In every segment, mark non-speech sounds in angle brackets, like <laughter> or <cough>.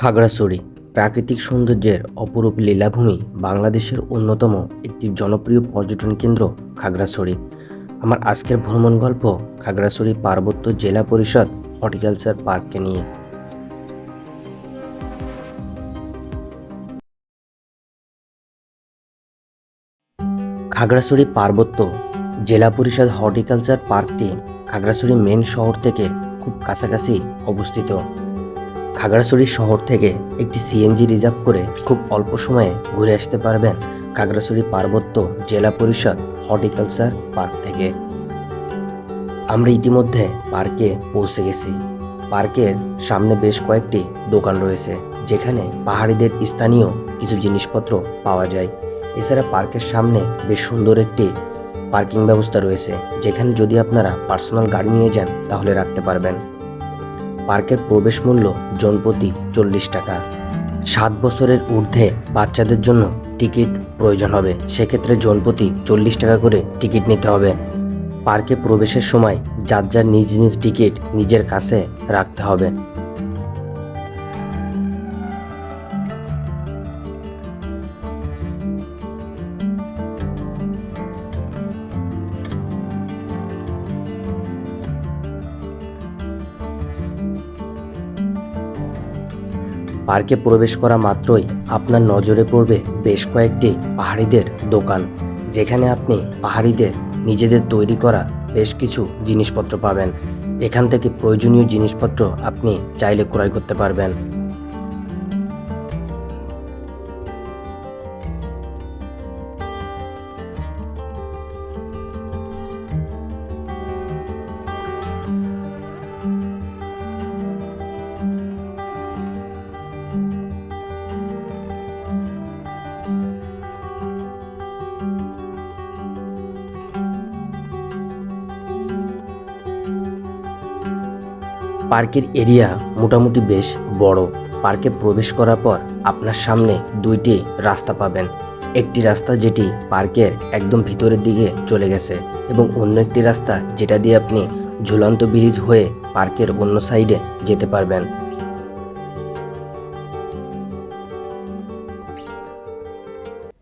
খাগড়াছড়ি প্রাকৃতিক সৌন্দর্যের অপরূপ লীলাভূমি বাংলাদেশের অন্যতম একটি জনপ্রিয় পর্যটন কেন্দ্র খাগড়াছড়ি। আমার আজকের ভ্রমণ গল্প খাগড়াছড়ি পার্বত্য জেলা পরিষদ হর্টিকালচার পার্ককে নিয়ে। খাগড়াছড়ি পার্বত্য জেলা পরিষদ হর্টিকালচার পার্কটি খাগড়াছড়ি মেন শহর থেকে খুব কাছাকাছি অবস্থিত। খাগড়াছড়ি শহর থেকে একটি সিএনজি রিজার্ভ করে খুব অল্প সময়ে ঘুরে আসতে পারবেন খাগড়াছড়ি পার্বত্য জেলা পরিষদ হর্টিকালচার পার্ক থেকে। আমরা ইতিমধ্যে পার্কে পৌঁছে গেছি। পার্কের সামনে বেশ কয়েকটি দোকান রয়েছে, যেখানে পাহাড়িদের স্থানীয় কিছু জিনিসপত্র পাওয়া যায়। এছাড়া পার্কের সামনে বেশ সুন্দর একটি পার্কিং ব্যবস্থা রয়েছে, যেখানে যদি আপনারা পার্সোনাল গাড়ি নিয়ে যান, তাহলে রাখতে পারবেন। পার্কের প্রবেশ মূল্য জনপ্রতি চল্লিশ টাকা। সাত বছরের ঊর্ধ্বে বাচ্চাদের জন্য টিকিট প্রয়োজন হবে। সেক্ষেত্রে জনপ্রতি চল্লিশ টাকা করে টিকিট নিতে হবে। পার্কে প্রবেশের সময় যার যার নিজ নিজ টিকিট নিজের কাছে রাখতে হবে। পার্কে প্রবেশ করা মাত্রই আপনার নজরে পড়বে বেশ কয়েকটি পাহাড়িদের দোকান, যেখানে আপনি পাহাড়িদের নিজেদের তৈরি করা বেশ কিছু জিনিসপত্র পাবেন। এখান থেকে প্রয়োজনীয় জিনিসপত্র আপনি চাইলে ক্রয় করতে পারবেন। পার্কের এরিয়া মোটামুটি বেশ বড়। পার্কে প্রবেশ করার পর আপনার সামনে দুইটি রাস্তা পাবেন। একটি রাস্তা যেটি পার্কের একদম ভিতরের দিকে চলে গেছে এবং অন্য একটি রাস্তা যেটা দিয়ে আপনি ঝুলন্ত ব্রিজ হয়ে পার্কের অন্য সাইডে যেতে পারবেন।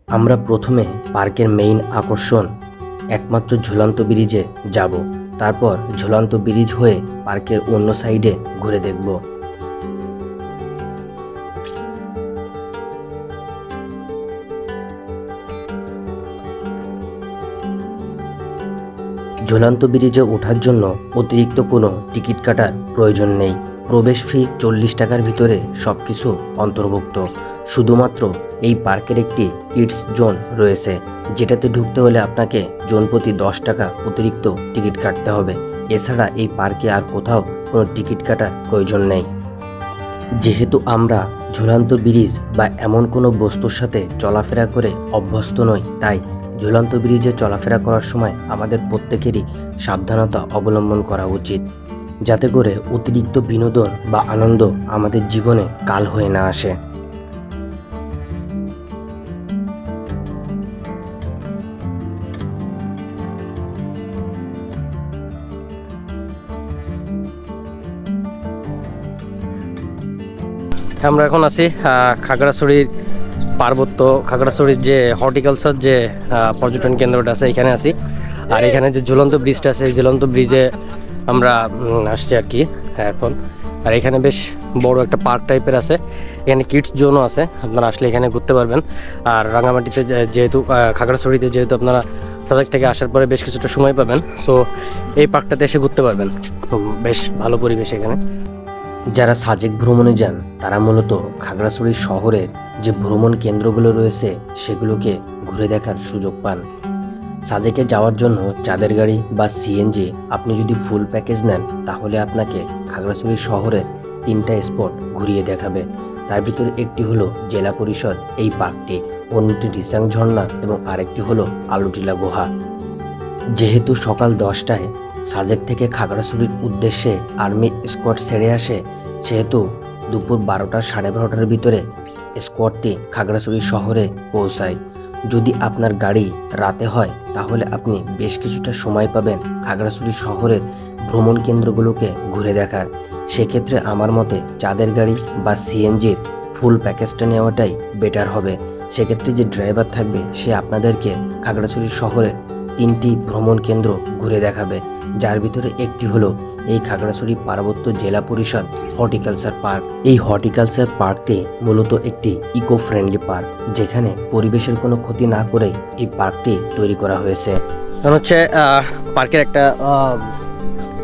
আমরা প্রথমে পার্কের মেইন আকর্ষণ একমাত্র ঝুলন্ত ব্রিজে যাব। তারপর ঝুলন্ত ব্রিজ হয়ে পার্কের অন্য সাইডে ঘুরে দেখব। ঝুলন্ত ব্রিজে ওঠার জন্য অতিরিক্ত কোনো টিকিট কাটার প্রয়োজন নেই। প্রবেশ ফি চল্লিশ টাকার ভিতরে সব কিছু অন্তর্ভুক্ত। শুধুমাত্র এই পার্কের একটি কিডস জোন রয়েছে, যেটাতে ঢুকতে হলে আপনাকে জোন প্রতি দশ টাকা অতিরিক্ত টিকিট কাটতে হবে। এছাড়া এই পার্কে আর কোথাও কোনো টিকিট কাটার প্রয়োজন নেই। যেহেতু আমরা ঝুলন্ত ব্রিজ বা এমন কোনো বস্তুর সাথে চলাফেরা করে অভ্যস্ত নই, তাই ঝুলন্ত ব্রিজে চলাফেরা করার সময় আমাদের প্রত্যেকেরই সাবধানতা অবলম্বন করা উচিত, যাতে করে অতিরিক্ত বিনোদন বা আনন্দ আমাদের জীবনে কাল হয়ে না আসে। আমরা এখন আছি খাগড়াছড়ির পার্বত্য, খাগড়াছড়ির যে হর্টিকালচার যে পর্যটন কেন্দ্রটা আছে, এখানে আছি। আর এখানে যে ঝুলন্ত ব্রিজটা আছে ঝুলন্ত ব্রিজে আমরা আসছি আর কি, এখন। আর এখানে বেশ বড় একটা পার্ক টাইপের আছে। এখানে কিডস জোনও আছে, আপনারা আসলে এখানে ঘুরতে পারবেন। আর রাঙামাটিতে যেহেতু খাগড়াছড়িতে যেহেতু আপনারা সাজাক থেকে আসার পরে বেশ কিছুটা সময় পাবেন, সো এই পার্কটাতে এসে ঘুরতে পারবেন। বেশ ভালো পরিবেশ এখানে। যারা সাজেক ভ্রমণে যান, তারা মূলত খাগড়াছড়ি শহরের যে ভ্রমণ কেন্দ্রগুলো রয়েছে, সেগুলোকে ঘুরে দেখার সুযোগ পান। সাজেকে যাওয়ার জন্য চাঁদের গাড়ি বা সিএনজি আপনি যদি ফুল প্যাকেজ নেন, তাহলে আপনাকে খাগড়াছড়ি শহরের তিনটা স্পট ঘুরিয়ে দেখাবে। তার ভিতরে একটি হলো জেলা পরিষদ এই পার্কটি অন্যটি রিসাং ঝর্ণা এবং আরেকটি হলো আলুটিলা গুহা। যেহেতু সকাল দশটায় সাজেক থেকে খাগড়াছড়ির উদ্দেশ্যে আর্মি স্কোয়াড ছেড়ে আসে, সেহেতু দুপুর বারোটা সাড়ে বারোটার ভিতরে স্কোয়াডটি খাগড়াছড়ি শহরে পৌঁছায়। যদি আপনার গাড়ি রাতে হয়, তাহলে আপনি বেশ কিছুটা সময় পাবেন খাগড়াছড়ি শহরের ভ্রমণ কেন্দ্রগুলোকে ঘুরে দেখার। সেক্ষেত্রে আমার মতে চাঁদের গাড়ি বা সিএনজির ফুল প্যাকেজটা নেওয়াটাই বেটার হবে। সেক্ষেত্রে যে ড্রাইভার থাকবে, সে আপনাদেরকে খাগড়াছড়ি শহরের তিনটি ভ্রমণ কেন্দ্র ঘুরে দেখাবে। যার ভিতরে একটি হলো এই খাগড়াছড়ি পার্বত্য জেলা পরিষদ হর্টিকালচার পার্ক। এই হর্টিকালচার পার্কটি মূলত একটি ইকো ফ্রেন্ডলি পার্ক, যেখানে পরিবেশের কোনো ক্ষতি না করে এই পার্কটি তৈরি করা হয়েছে। হচ্ছে পার্কের একটা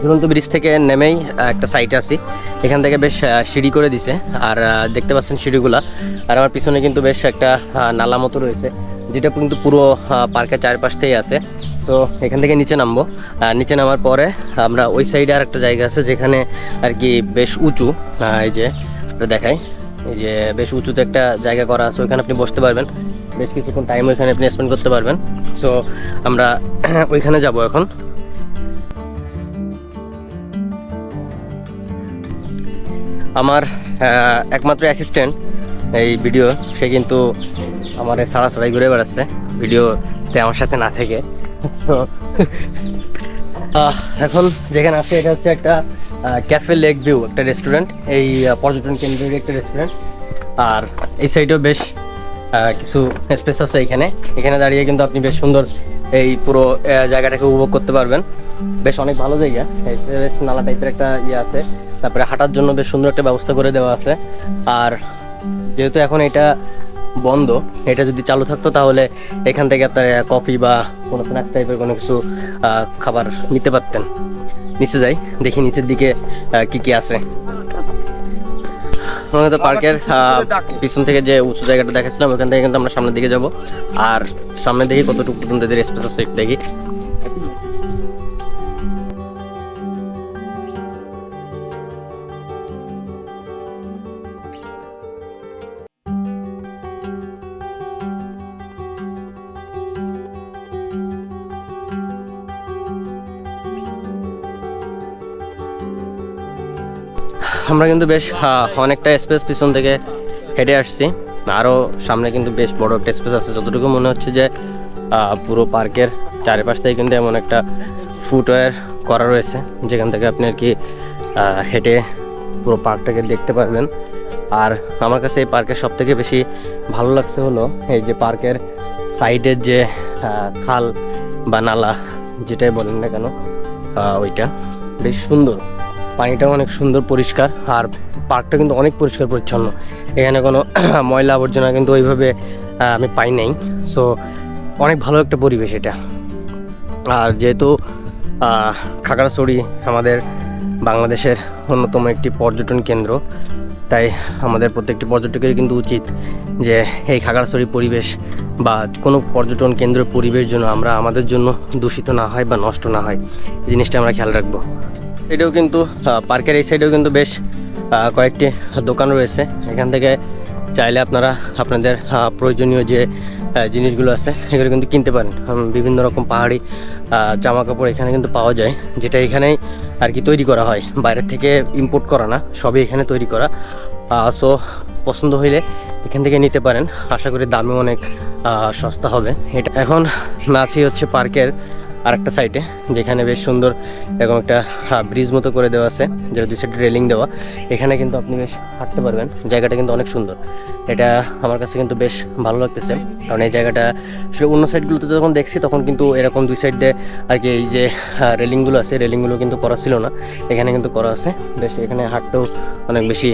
ঝুলন্ত ব্রিজ থেকে নেমেই একটা সাইটে আছি। এখান থেকে বেশ সিঁড়ি করে দিছে, আর দেখতে পাচ্ছেন সিঁড়িগুলা। আর আমার পিছনে কিন্তু বেশ একটা নালা মতো রয়েছে, যেটা কিন্তু পুরো পার্কের চারপাশ থেকেই আছে। তো এখান থেকে নিচে নামবো। আর নিচে নামার পরে আমরা ওই সাইডে আর একটা জায়গা আছে, যেখানে আর কি বেশ উঁচু। এই যে দেখাই। এই যে বেশ উঁচুতে একটা জায়গা করা আছে, ওইখানে আপনি বসতে পারবেন। বেশ কিছুক্ষণ টাইম ওইখানে আপনি স্পেন্ড করতে পারবেন। সো আমরা <clears throat> ওইখানে যাব এখন। আমার একমাত্র অ্যাসিস্ট্যান্ট এই ভিডিও সে কিন্তু আমার সারা সারাই ঘুরে বেড়াচ্ছে। ভিডিওতে আমার সাথে না থেকে। এখন যেখানে আছে, এটা হচ্ছে একটা ক্যাফে লেক ভিউ একটা রেস্টুরেন্ট এই পর্যটন কেন্দ্রের একটা রেস্টুরেন্ট আর এই সাইডেও বেশ কিছু স্পেস আছে এখানে। এখানে দাঁড়িয়ে কিন্তু আপনি বেশ সুন্দর এই পুরো জায়গাটাকে উপভোগ করতে পারবেন। বেশ অনেক ভালো জায়গা। বেশ নালা টাইপের একটা ইয়ে আছে। তারপরে হাঁটার জন্য বেশ সুন্দর একটা ব্যবস্থা করে দেওয়া আছে। আর যেহেতু এখন এটা বন্ধ। এটা যদি চালু থাকতো তাহলে এখান থেকে আপনার কফি বা কোনো স্ন্যাক্স টাইপের কোনো কিছু খাবার নিতে পারতেন। নিচে যাই, দেখি নিচের দিকে কি কি আছে। আমাদের পার্কের পিছন থেকে যে উঁচু জায়গাটা দেখাচ্ছিলাম, ওখান থেকে কিন্তু আমরা সামনের দিকে যাব। আর সামনে দেখি কতটুকু পর্যন্ত এদের স্পেস আছে দেখি। আমরা কিন্তু বেশ অনেকটা স্পেস পিছন থেকে হেঁটে আসছি। আরও সামনে কিন্তু বেশ বড় একটা স্পেস আছে। যতটুকু মনে হচ্ছে যে পুরো পার্কের চারিপাশ থেকে কিন্তু এমন একটা ফুটওয়্যার করা রয়েছে। যেখান থেকে আপনি আর কি হেঁটে পুরো পার্কটাকে দেখতে পারবেন। আর আমার কাছে এই পার্কের সব থেকে বেশি ভালো লাগছে হলো, এই যে পার্কের সাইডের যে খাল বা নালা, যেটাই বলেন না কেন ওইটা বেশ সুন্দর। পানিটাও অনেক সুন্দর, পরিষ্কার, আর পার্কটা কিন্তু অনেক পরিষ্কার পরিচ্ছন্ন। এখানে কোনো <clears throat> ময়লা আবর্জনা কিন্তু ওইভাবে আমি পাই নাই। সো অনেক ভালো একটা পরিবেশ এটা। আর যেহেতু খাগড়াছড়ি আমাদের বাংলাদেশের অন্যতম একটি পর্যটন কেন্দ্র, তাই আমাদের প্রত্যেকটি পর্যটকের কিন্তু উচিত যে এই খাগড়াছড়ি পরিবেশ বা কোনো পর্যটন কেন্দ্রের পরিবেশ যেন আমরা আমাদের জন্য দূষিত না হয় বা নষ্ট না হয়। এই জিনিসটা আমরা খেয়াল রাখব। এটাও কিন্তু পার্কের এই সাইডেও কিন্তু বেশ কয়েকটি দোকান রয়েছে। এখান থেকে চাইলে আপনারা আপনাদের প্রয়োজনীয় যে জিনিসগুলো আছে, এগুলো কিন্তু কিনতে পারেন। বিভিন্ন রকম পাহাড়ি জামা কাপড় এখানে কিন্তু পাওয়া যায়, যেটা এখানেই আর কি তৈরি করা হয়। বাইরের থেকে ইম্পোর্ট করা না, সবই এখানে তৈরি করা। সো পছন্দ হইলে এখান থেকে নিতে পারেন। আশা করি দামও অনেক সস্তা হবে। এটা এখন নাচি হচ্ছে পার্কের আর একটা সাইডে যেখানে বেশ সুন্দর এরকম একটা ব্রিজ মতো করে দেওয়া আছে, যেটা দুই সাইডে রেলিং দেওয়া। এখানে কিন্তু আপনি বেশ হাঁটতে পারবেন, জায়গাটা কিন্তু অনেক সুন্দর। এটা আমার কাছে কিন্তু বেশ ভালো লাগতেছে, কারণ এই জায়গাটা আসলে অন্য সাইডগুলোতে যখন দেখছি, তখন কিন্তু এরকম দুই সাইডে আর কি এই যে রেলিংগুলো আছে রেলিংগুলো কিন্তু করা ছিল না। এখানে কিন্তু করা আছে, বেশ এখানে হাঁটতেও অনেক বেশি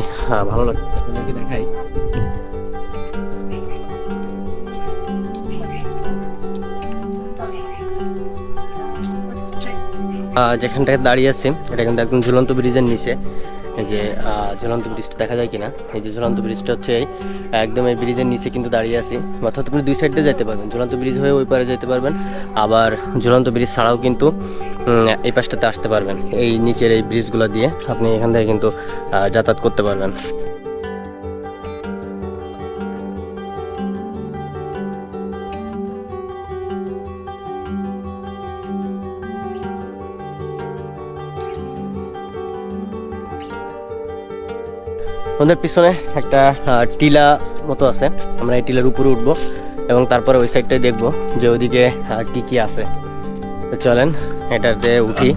ভালো লাগতেছে। দেখাই। যেখানটায় দাঁড়িয়ে আছে, এটা কিন্তু একদম ঝুলন্ত ব্রিজের নিচে। যে ঝুলন্ত ব্রিজটা দেখা যায় কিনা? এই যে ঝুলন্ত ব্রিজটা হচ্ছে একদম এই ব্রিজের নিচে কিন্তু দাঁড়িয়ে আছি। অর্থাৎ আপনি দুই সাইডে যেতে পারবেন, ঝুলন্ত ব্রিজ হয়ে ওই পারে যেতে পারবেন, আবার ঝুলন্ত ব্রিজ ছাড়াও কিন্তু এই পাশটাতে আসতে পারবেন। এই নিচের এই ব্রিজগুলো দিয়ে আপনি এখান থেকে কিন্তু যাতায়াত করতে পারবেন। আমাদের পিছনে একটা টিলা মতো আছে। আমরা এই টিলার উপরে উঠবো এবং তারপরে ওই সাইডটাই দেখব যে ওইদিকে কি কি আছে। চলেন, এটাতে উঠি।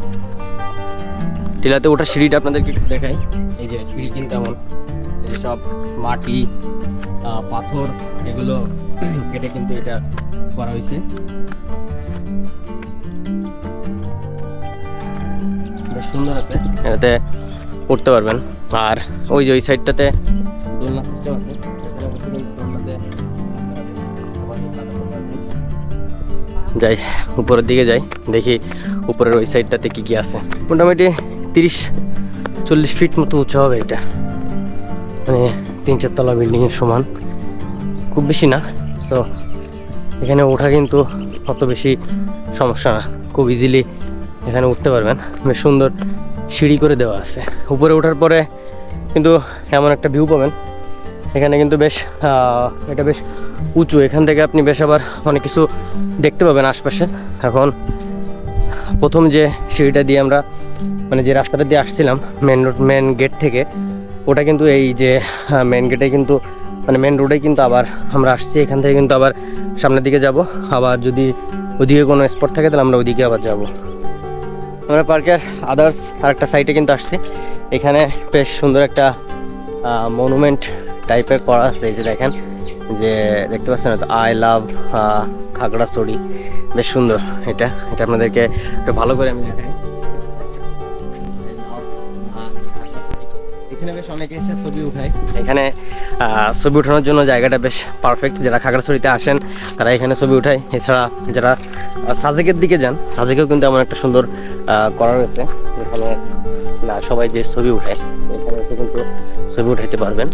টিলাতে ওঠার সিঁড়িটা আপনাদেরকে একটু দেখাই। এই যে সিঁড়ি কিন্তু এমন সব মাটি পাথর, এগুলো কেটে কিন্তু এটা করা হয়েছে। বেশ সুন্দর আছে। এটাতে উঠতে পারবেন। আর ওই যে ওই সাইডটাতে। যাই, উপরের দিকে যাই, দেখি উপরের ওই সাইডটাতে কি কি আছে। মোটামুটি তিরিশ, চল্লিশ ফিট মতো উঁচু হবে এটা। মানে তিন চারতলা বিল্ডিংয়ের সমান। খুব বেশি না, তো এখানে ওঠা কিন্তু অত বেশি সমস্যা না। খুব ইজিলি এখানে উঠতে পারবেন। বেশ সুন্দর সিঁড়ি করে দেওয়া আছে। উপরে ওঠার পরে কিন্তু এমন একটা ভিউ পাবেন। এখানে কিন্তু বেশ এটা বেশ উঁচু। এখান থেকে আপনি বেশ আবার অনেক কিছু দেখতে পাবেন আশপাশে। এখন প্রথম যে সিঁড়িটা দিয়ে আমরা মানে যে রাস্তাটা দিয়ে আসছিলাম মেন রোড মেন গেট থেকে, ওটা কিন্তু এই যে মেন গেটে কিন্তু মানে মেন রোডে কিন্তু আবার আমরা আসছি। এখান থেকে কিন্তু আবার সামনের দিকে যাব। আবার যদি ওদিকে কোনো স্পট থাকে তাহলে আমরা ওদিকে আবার যাব। আমরা পার্কের আদার্স আর একটা সাইডে কিন্তু আসছি। এখানে বেশ সুন্দর একটা মনুমেন্ট টাইপের করা আছে। এই যে দেখেন, যে দেখতে পাচ্ছেন তো আই লাভ খাগড়াছড়ি। বেশ সুন্দর এটা। এটা আপনাদেরকে একটু ভালো করে আমি দেখাই। এখানে বেশ অনেকে এসে ছবি উঠায়। এখানে ছবি ওঠানোর জন্য জায়গাটা বেশ পারফেক্ট যারা খাগড়াছড়িতে আসেন, তারা এখানে ছবি উঠায়। এছাড়া যারা সাজেকের দিকে যান, সাজেকেও কিন্তু এমন একটা সুন্দর করা রয়েছে। এখানে সবাই যে ছবি উঠায়, এখানে কিন্তু ছবি উঠাইতে পারবেন।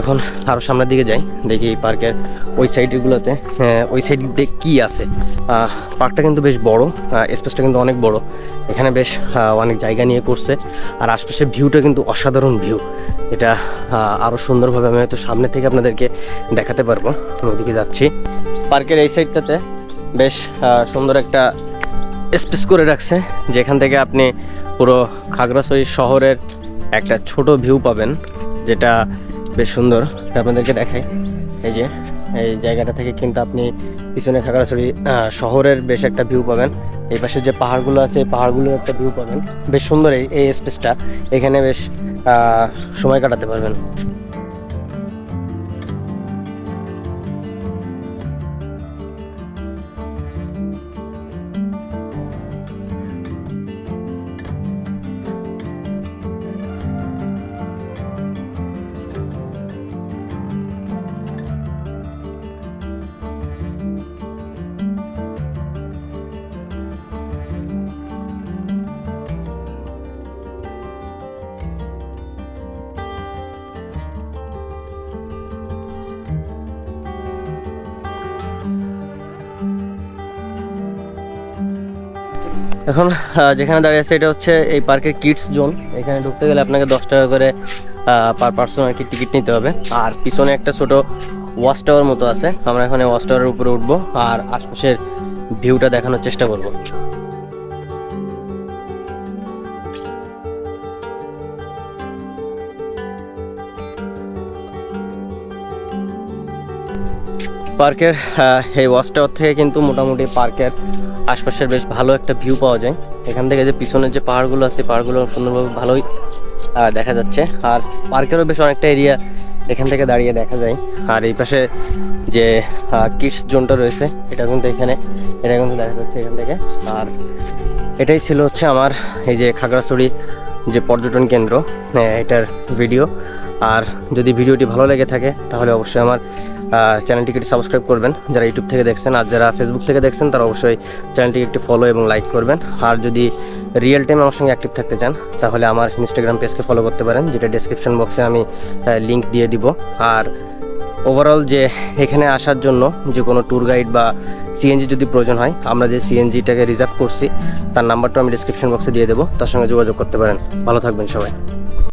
এখন আরও সামনের দিকে যাই, দেখি এই পার্কের ওই সাইডগুলোতে ওই সাইড দিয়ে কী আছে। পার্কটা কিন্তু বেশ বড় স্পেসটা কিন্তু অনেক বড়। এখানে বেশ অনেক জায়গা নিয়ে করছে। আর আশপাশের ভিউটা কিন্তু অসাধারণ ভিউ। এটা আরও সুন্দরভাবে আমি হয়তো সামনে থেকে আপনাদেরকে দেখাতে পারব। ওদিকে যাচ্ছি। পার্কের এই সাইডটাতে বেশ সুন্দর একটা স্পেস করে রাখছে, যেখান থেকে আপনি পুরো খাগড়াছড়ি শহরের একটা ছোট ভিউ পাবেন। যেটা বেশ সুন্দর। আপনাদেরকে দেখাই। এই যে, এই জায়গাটা থেকে কিন্তু আপনি পিছনে খাগড়াছড়ি শহরের বেশ একটা ভিউ পাবেন। এই পাশে যে পাহাড়গুলো আছে, এই পাহাড়গুলোর একটা ভিউ পাবেন। বেশ সুন্দর এই এই স্পেসটা এখানে বেশ সময় কাটাতে পারবেন। এখন যেখানে দাঁড়িয়ে আছে, এটা হচ্ছে এই পার্কের কিডস জোন এখানে ঢুকতে গেলে আপনাকে দশ টাকা করে পার পার্সন আর কি টিকিট নিতে হবে। আর পিছনে একটা ছোট ওয়াচ টাওয়ার মতো আছে। আমরা এখানে ওয়াচ টাওয়ারের উপরে উঠবো আর আশপাশের ভিউটা দেখানোর চেষ্টা করব। পার্কের এই ওয়াচ টাওয়ার থেকে কিন্তু মোটামুটি পার্কের আশপাশের বেশ ভালো একটা ভিউ পাওয়া যায়। এখান থেকে যে পিছনের যে পাহাড়গুলো আছে, পাহাড়গুলো সুন্দরভাবে ভালোই দেখা যাচ্ছে। আর পার্কেরও বেশ অনেকটা এরিয়া এখান থেকে দাঁড়িয়ে দেখা যায়। আর এই পাশে যে কিডস জোনটা রয়েছে, এটা কিন্তু এখানে, এটা কিন্তু দেখা যাচ্ছে এখান থেকে। আর এটাই ছিল হচ্ছে আমার এই যে খাগড়াছড়ি যে পর্যটন কেন্দ্র এটার ভিডিও আর যদি ভিডিওটি ভালো লেগে থাকে, তাহলে অবশ্যই আমার চ্যানেলটিকে একটু সাবস্ক্রাইব করবেন। যারা ইউটিউব থেকে দেখছেন আর যারা ফেসবুক থেকে দেখছেন, তারা অবশ্যই চ্যানেলটিকে একটু ফলো এবং লাইক করবেন। আর যদি রিয়েল টাইম আমার সঙ্গে অ্যাক্টিভ থাকতে চান, তাহলে আমার ইনস্টাগ্রাম পেজকে ফলো করতে পারেন, যেটা ডেসক্রিপশন বক্সে আমি লিঙ্ক দিয়ে দিব। আর ওভারঅল যে এখানে আসার জন্য যে কোনো ট্যুর গাইড বা সিএনজি যদি প্রয়োজন হয়, আমরা যে সিএনজিটাকে রিজার্ভ করছি, তার নাম্বারটা আমি ডিসক্রিপশন বক্সে দিয়ে দেবো। তার সঙ্গে যোগাযোগ করতে পারেন। ভালো থাকবেন সবাই।